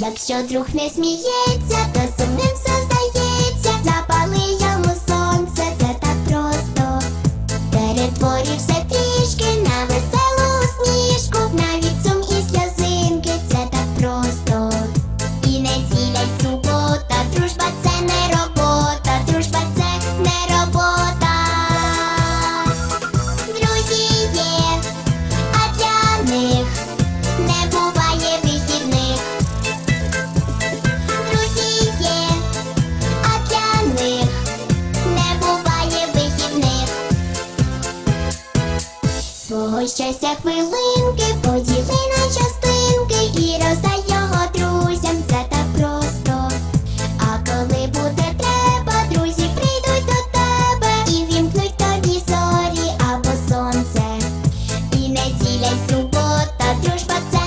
Якщо друг не сміється, то Свого щастя хвилинки, поділи на частинки і роздай його друзям, це так просто. А коли буде треба, друзі прийдуть до тебе і вімкнуть тобі зорі або сонце. І неділя, субота, дружба це.